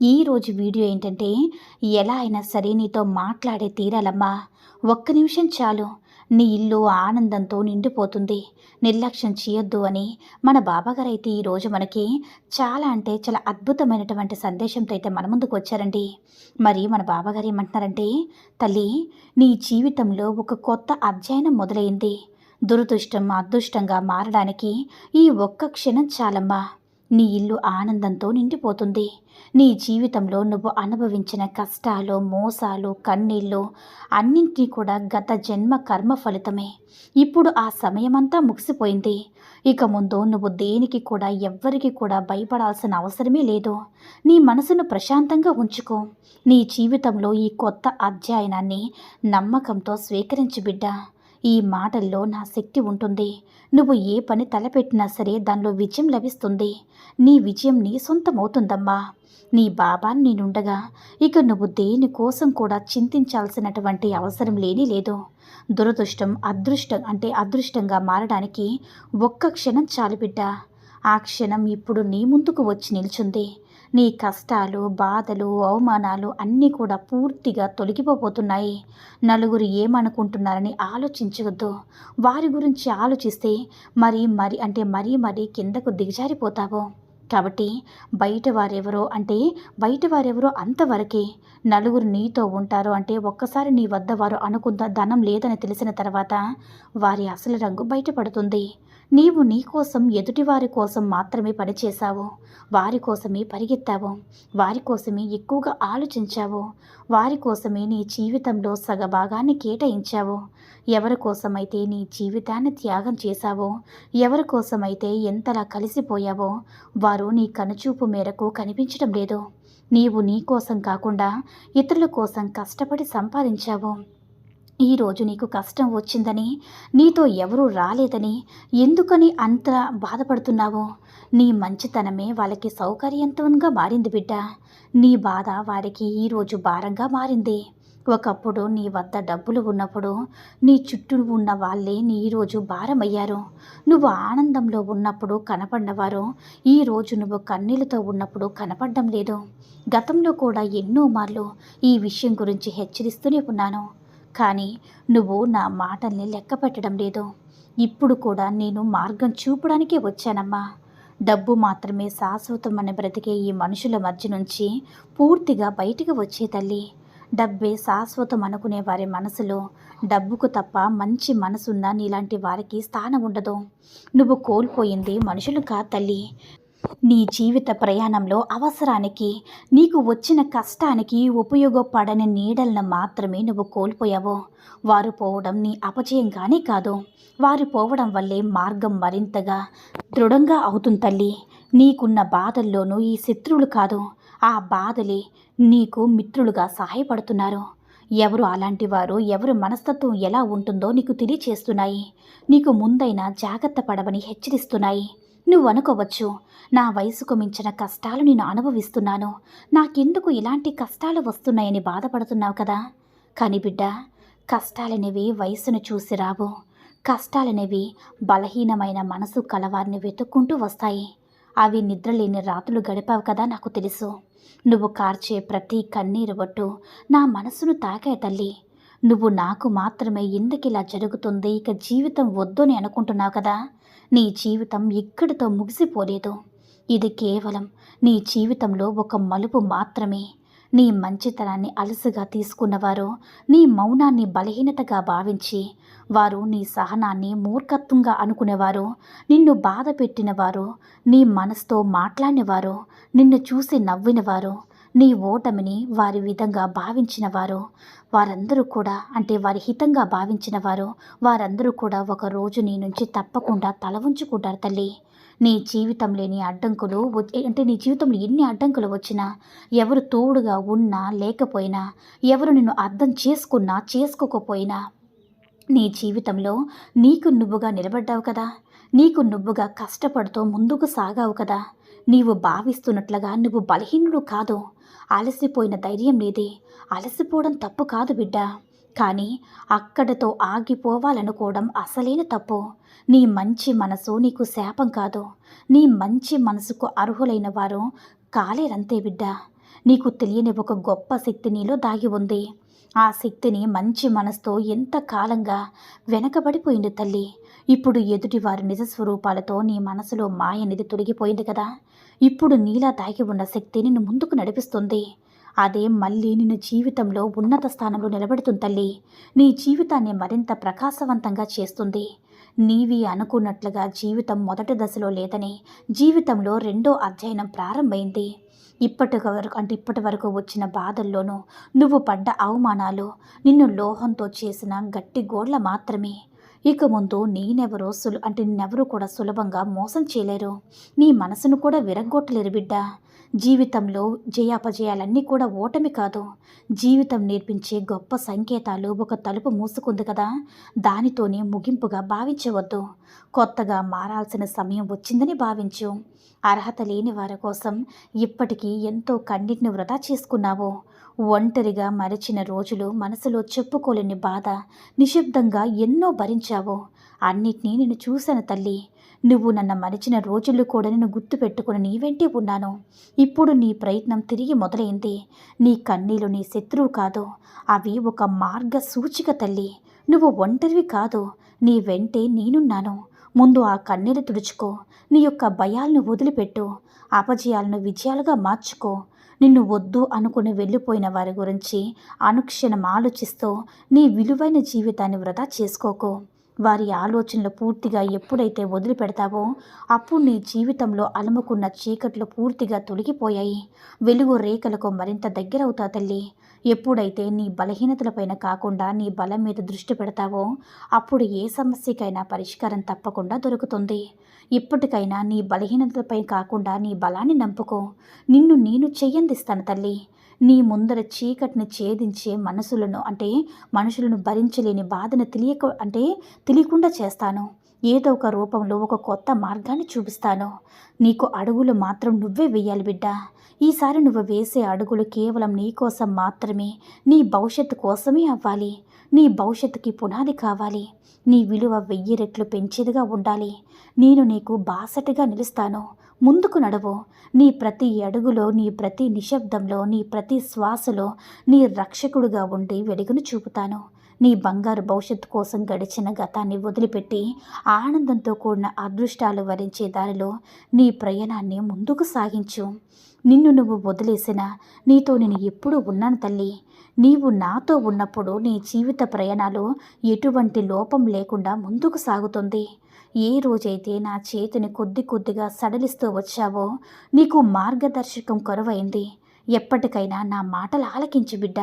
ఈరోజు వీడియో ఏంటంటే ఎలా అయినా సరే నీతో మాట్లాడే తీరాలమ్మా. ఒక్క నిమిషం చాలు. నీ ఇల్లు ఆనందంతో నిండిపోతుంది. నిర్లక్ష్యం చేయొద్దు అని మన బాబాగారు అయితే ఈరోజు మనకి చాలా అంటే చాలా అద్భుతమైనటువంటి సందేశంతో అయితే మన ముందుకు వచ్చారండి. మరి మన బాబాగారు ఏమంటున్నారంటే తల్లి నీ జీవితంలో ఒక కొత్త అధ్యయనం మొదలైంది. దురదృష్టం అదృష్టంగా మారడానికి ఈ ఒక్క క్షణం చాలమ్మా. నీ ఇల్లు ఆనందంతో నిండిపోతుంది. నీ జీవితంలో నువ్వు అనుభవించిన కష్టాలు మోసాలు కన్నీళ్ళు అన్నింటినీ కూడా గత జన్మ కర్మ ఫలితమే. ఇప్పుడు ఆ సమయమంతా ముగిసిపోయింది. ఇక ముందు నువ్వు దేనికి కూడా ఎవ్వరికి కూడా భయపడాల్సిన అవసరమే లేదు. నీ మనసును ప్రశాంతంగా ఉంచుకో. నీ జీవితంలో ఈ కొత్త అధ్యయనాన్ని నమ్మకంతో స్వీకరించు బిడ్డ. ఈ మాటల్లో నా శక్తి ఉంటుంది. నువ్వు ఏ పని తలపెట్టినా సరే దానిలో విజయం లభిస్తుంది. నీ విజయం నీ సొంతమవుతుందమ్మా. నీ బాబా నేనుండగా ఇక నువ్వు దేనికోసం కూడా చింతించాల్సినటువంటి అవసరం లేని లేదు. దురదృష్టం అదృష్టం అంటే అదృష్టంగా మారడానికి ఒక్క క్షణం చాలు బిడ్డ. ఆ క్షణం ఇప్పుడు నీ ముందుకు వచ్చి నిల్చుంది. నీ కష్టాలు బాధలు అవమానాలు అన్నీ కూడా పూర్తిగా తొలగిపోతున్నాయి నలుగురు ఏమనుకుంటున్నారని ఆలోచించవద్దు. వారి గురించి ఆలోచిస్తే మరి మరి అంటే మరీ మరీ కిందకు దిగజారిపోతావు. కాబట్టి బయట వారెవరో అంటే బయట వారెవరో అంతవరకే నలుగురు నీతో ఉంటారు అంటే ఒక్కసారి నీ వద్ద వారు అనుకున్న ధనం లేదని తెలిసిన తర్వాత వారి అసలు రంగు బయటపడుతుంది. నీవు నీ కోసం ఎదుటివారి కోసం మాత్రమే పనిచేశావు వారి కోసమే పరిగెత్తావు. వారి కోసమే ఎక్కువగా ఆలోచించావు. వారి కోసమే నీ జీవితంలో సగభాగాన్ని కేటాయించావు. ఎవరి కోసమైతే నీ జీవితాన్ని త్యాగం చేశావో ఎవరి కోసమైతే ఎంతలా కలిసిపోయావో వారు నీ కనుచూపు మేరకు కనిపించడం లేదు. నీవు నీ కోసం కాకుండా ఇతరుల కోసం కష్టపడి సంపాదించావు. ఈరోజు నీకు కష్టం వచ్చిందని నీతో ఎవరూ రాలేదని ఎందుకని అంత బాధపడుతున్నావో? నీ మంచితనమే వాళ్ళకి సౌకర్యవంతంగా మారింది బిడ్డ. నీ బాధ వారికి ఈరోజు భారంగా మారింది. ఒకప్పుడు నీ వద్ద డబ్బులు ఉన్నప్పుడు నీ చుట్టూ ఉన్న వాళ్ళే నీ ఈరోజు భారమయ్యారు. నువ్వు ఆనందంలో ఉన్నప్పుడు కనపడినవారు ఈరోజు నువ్వు కన్నీళ్ళతో ఉన్నప్పుడు కనపడడం లేదు. గతంలో కూడా ఎన్నో మార్లు ఈ విషయం గురించి హెచ్చరిస్తూనే ఉన్నాను. కానీ నువ్వు నా మాటల్ని లెక్క పెట్టడం లేదు. ఇప్పుడు కూడా నేను మార్గం చూపడానికే వచ్చానమ్మా. డబ్బు మాత్రమే శాశ్వతమని బ్రతికే ఈ మనుషుల మధ్య నుంచి పూర్తిగా బయటికి వచ్చే తల్లి. డబ్బే శాశ్వతం అనుకునే వారి మనసులో డబ్బుకు తప్ప మంచి మనసున్న నీలాంటి వారికి స్థానం ఉండదు. నువ్వు కోల్పోయింది మనుషులు కా తల్లి? నీ జీవిత ప్రయాణంలో అవసరానికి నీకు వచ్చిన కష్టానికి ఉపయోగపడని నీడలను మాత్రమే నువ్వు కోల్పోయావు. వారు పోవడం నీ అపజయం కానీ కాదు. వారు పోవడం వల్లే మార్గం మరింతగా దృఢంగా అవుతుంది తల్లి. నీకున్న బాధల్లోనూ ఈ శత్రువులు కాదు. ఆ బాధలే నీకు మిత్రులుగా సహాయపడుతున్నారు. ఎవరు అలాంటి వారు ఎవరు మనస్తత్వం ఎలా ఉంటుందో నీకు తెలియచేస్తున్నాయి. నీకు ముందైనా జాగ్రత్త పడవని హెచ్చరిస్తున్నాయి. నువ్వు అనుకోవచ్చు నా వయసుకు మించిన కష్టాలు నేను అనుభవిస్తున్నాను. నాకెందుకు ఇలాంటి కష్టాలు వస్తున్నాయని బాధపడుతున్నావు కదా? కానీ బిడ్డ కష్టాలనేవి వయసును చూసి రావు. కష్టాలనేవి బలహీనమైన మనసు కలవారిని వెతుక్కుంటూ వస్తాయి. అవి నిద్రలేని రాత్రులు గడిపావు కదా నాకు తెలుసు. నువ్వు కార్చే ప్రతి కన్నీరు బొట్టు నా మనసును తాకాయి తల్లి. నువ్వు నాకు మాత్రమే ఎందుకిలా జరుగుతుంది? ఇక జీవితం వద్దని అనుకుంటున్నావు కదా? నీ జీవితం ఇక్కడితో ముగిసిపోలేదు. ఇది కేవలం నీ జీవితంలో ఒక మలుపు మాత్రమే. నీ మంచితనాన్ని అలసుగా తీసుకున్నవారు నీ మౌనాన్ని బలహీనతగా భావించి వారు నీ సహనాన్ని మూర్ఖత్వంగా అనుకునేవారు నిన్ను బాధ పెట్టినవారు నీ మనసుతో మాట్లాడినవారు నిన్ను చూసి నవ్వినవారు నీ ఓటమిని వారి విధంగా భావించిన వారు వారందరూ కూడా అంటే వారి హితంగా భావించిన వారు వారందరూ కూడా ఒక రోజు నీ నుంచి తప్పకుండా తల ఉంచుకుంటారు తల్లి. నీ జీవితం లేని అడ్డంకులు అంటే నీ జీవితంలో ఎన్ని అడ్డంకులు వచ్చినా ఎవరు తోడుగా ఉన్నా లేకపోయినా ఎవరు నిన్ను అర్థం చేసుకున్నా చేసుకోకపోయినా నీ జీవితంలో నీకు నువ్వుగా నిలబడ్డావు కదా. నీకు నువ్వుగా కష్టపడుతూ ముందుకు సాగావు కదా. నీవు భావిస్తున్నట్లుగా నువ్వు బలహీనుడు కాదు. అలసిపోయిన ధైర్యం నీది. అలసిపోవడం తప్పు కాదు బిడ్డ. కానీ అక్కడతో ఆగిపోవాలనుకోవడం అసలైన తప్పు. నీ మంచి మనసు నీకు శాపం కాదు. నీ మంచి మనసుకు అర్హులైన వారు కాలేరంతే బిడ్డ. నీకు తెలియని ఒక గొప్ప శక్తి నీలో దాగి ఉంది. ఆ శక్తిని మంచి మనసుతో ఎంత కాలంగా వెనకబడిపోయింది తల్లి? ఇప్పుడు ఎదుటివారి నిజస్వరూపాలతో నిజ స్వరూపాలతో నీ మనసులో మాయ అనేది తొలగిపోయింది కదా? ఇప్పుడు నీలా దాగి ఉన్న శక్తిని ముందుకు నడిపిస్తుంది. అదే మళ్ళీ నిన్ను జీవితంలో ఉన్నత స్థానంలో నిలబెడుతుంది తల్లి. నీ జీవితాన్ని మరింత ప్రకాశవంతంగా చేస్తుంది. నీవి అనుకున్నట్లుగా జీవితం మొదటి దశలో లేదని జీవితంలో రెండో అధ్యయనం ప్రారంభమైంది. ఇప్పటి వరకు అంటే ఇప్పటి వరకు వచ్చిన బాధల్లోనూ నువ్వు పడ్డ అవమానాలు నిన్ను లోహంతో చేసిన గట్టి గోళ్ళ మాత్రమే. ఇక ముందు నేనెవరో సులు అంటే నిన్నెవరూ కూడా సులభంగా మోసం చేయలేరు. నీ మనసును కూడా విరగ్గొట్టలేరు బిడ్డ. జీవితంలో జయాపజయాలన్నీ కూడా ఓటమి కాదు. జీవితం నేర్పించే గొప్ప సంకేతాలు ఒక తలుపు మూసుకుంది కదా. దానితోనే ముగింపుగా భావించవద్దు. కొత్తగా మారాల్సిన సమయం వచ్చిందని భావించు. అర్హత లేని వారి కోసం ఇప్పటికీ ఎంతో కన్నిటిని వృధా చేసుకున్నావు. ఒంటరిగా మరిచిన రోజులు మనసులో చెప్పుకోలేని బాధ నిశ్శబ్దంగా ఎన్నో భరించావు. అన్నిటినీ నేను చూశాను తల్లి. నువ్వు నన్ను మరిచిన రోజులు కూడా నేను గుర్తుపెట్టుకుని నీ ఉన్నాను. ఇప్పుడు నీ ప్రయత్నం తిరిగి మొదలైంది. నీ కన్నీలు నీ శత్రువు కాదు. అవి ఒక మార్గ సూచిక తల్లి. నువ్వు ఒంటరివి కాదు. నీ వెంటే నేనున్నాను. ముందు ఆ కన్నీరు తుడుచుకో. నీ యొక్క భయాలను వదిలిపెట్టు. అపజయాలను విజయాలుగా మార్చుకో. నిన్ను వద్దు అనుకుని వెళ్ళిపోయిన వారి గురించి అనుక్షణం ఆలోచిస్తూ నీ విలువైన జీవితాన్ని వృధా చేసుకోకు. వారి ఆలోచనలు పూర్తిగా ఎప్పుడైతే వదిలిపెడతావో అప్పుడు నీ జీవితంలో అలుముకున్న చీకట్లు పూర్తిగా తొలగిపోయాయి. వెలుగు రేఖలకు మరింత దగ్గరవుతా తల్లి. ఎప్పుడైతే నీ బలహీనతలపైన కాకుండా నీ బలం మీద దృష్టి పెడతావో అప్పుడు ఏ సమస్యకైనా పరిష్కారం తప్పకుండా దొరుకుతుంది. ఇప్పటికైనా నీ బలహీనతలపై కాకుండా నీ బలాన్ని నంపుకో. నిన్ను నేను చెయ్యందిస్తాను తల్లి. నీ ముందర చీకటిని ఛేదించే మనసులను అంటే మనుషులను భరించలేని బాధను తెలియక అంటే తెలియకుండా చేస్తాను. ఏదో ఒక రూపంలో ఒక కొత్త మార్గాన్ని చూపిస్తాను. నీకు అడుగులు మాత్రం నువ్వే వేయాలి బిడ్డ. ఈసారి నువ్వు వేసే అడుగులు కేవలం నీ కోసం మాత్రమే నీ భవిష్యత్తు కోసమే అవ్వాలి. నీ భవిష్యత్తుకి పునాది కావాలి. నీ విలువ వెయ్యి రెట్లు పెంచేదిగా ఉండాలి. నేను నీకు బాసటగా నిలుస్తాను. ముందుకు నడవు. నీ ప్రతి అడుగులో నీ ప్రతి నిశ్శబ్దంలో నీ ప్రతి శ్వాసలో నీ రక్షకుడుగా ఉండి వెలుగును చూపుతాను. నీ బంగారు భవిష్యత్తు కోసం గడిచిన గతాన్ని వదిలిపెట్టి ఆనందంతో కూడిన అదృష్టాలు వరించే దారిలో నీ ప్రయాణాన్ని ముందుకు సాగించు. నిన్ను నువ్వు వదిలేసిన నీతో నేను ఎప్పుడూ ఉన్నాను తల్లి. నీవు నాతో ఉన్నప్పుడు నీ జీవిత ప్రయాణాలు ఎటువంటి లోపం లేకుండా ముందుకు సాగుతుంది. ఏ రోజైతే నా చేతిని కొద్ది కొద్దిగా సడలిస్తూ వచ్చావో నీకు మార్గదర్శకం కొరవైంది. ఎప్పటికైనా నా మాటలు ఆలకించి బిడ్డ.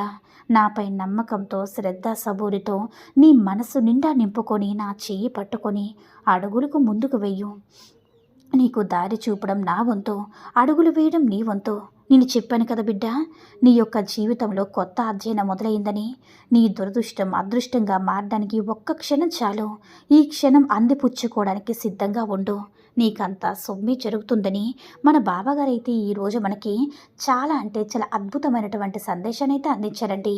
నాపై నమ్మకంతో శ్రద్ధ సబూరితో నీ మనసు నిండా నింపుకొని నా చేయి పట్టుకొని అడుగులకు ముందుకు వెయ్యు. నీకు దారి చూపడం నా వంతు అడుగులు వేయడం నీ వంతు. నేను చెప్పాను కదా బిడ్డ నీ యొక్క జీవితంలో కొత్త అధ్యయనం మొదలైందని. నీ దురదృష్టం అదృష్టంగా మారడానికి ఒక్క క్షణం చాలు. ఈ క్షణం అందిపుచ్చుకోవడానికి సిద్ధంగా ఉండు. నీకంతా సొమ్మి జరుగుతుందని మన బాబాగారు అయితే ఈరోజు మనకి చాలా అంటే చాలా అద్భుతమైనటువంటి సందేశాన్ని అయితే అందించారండి.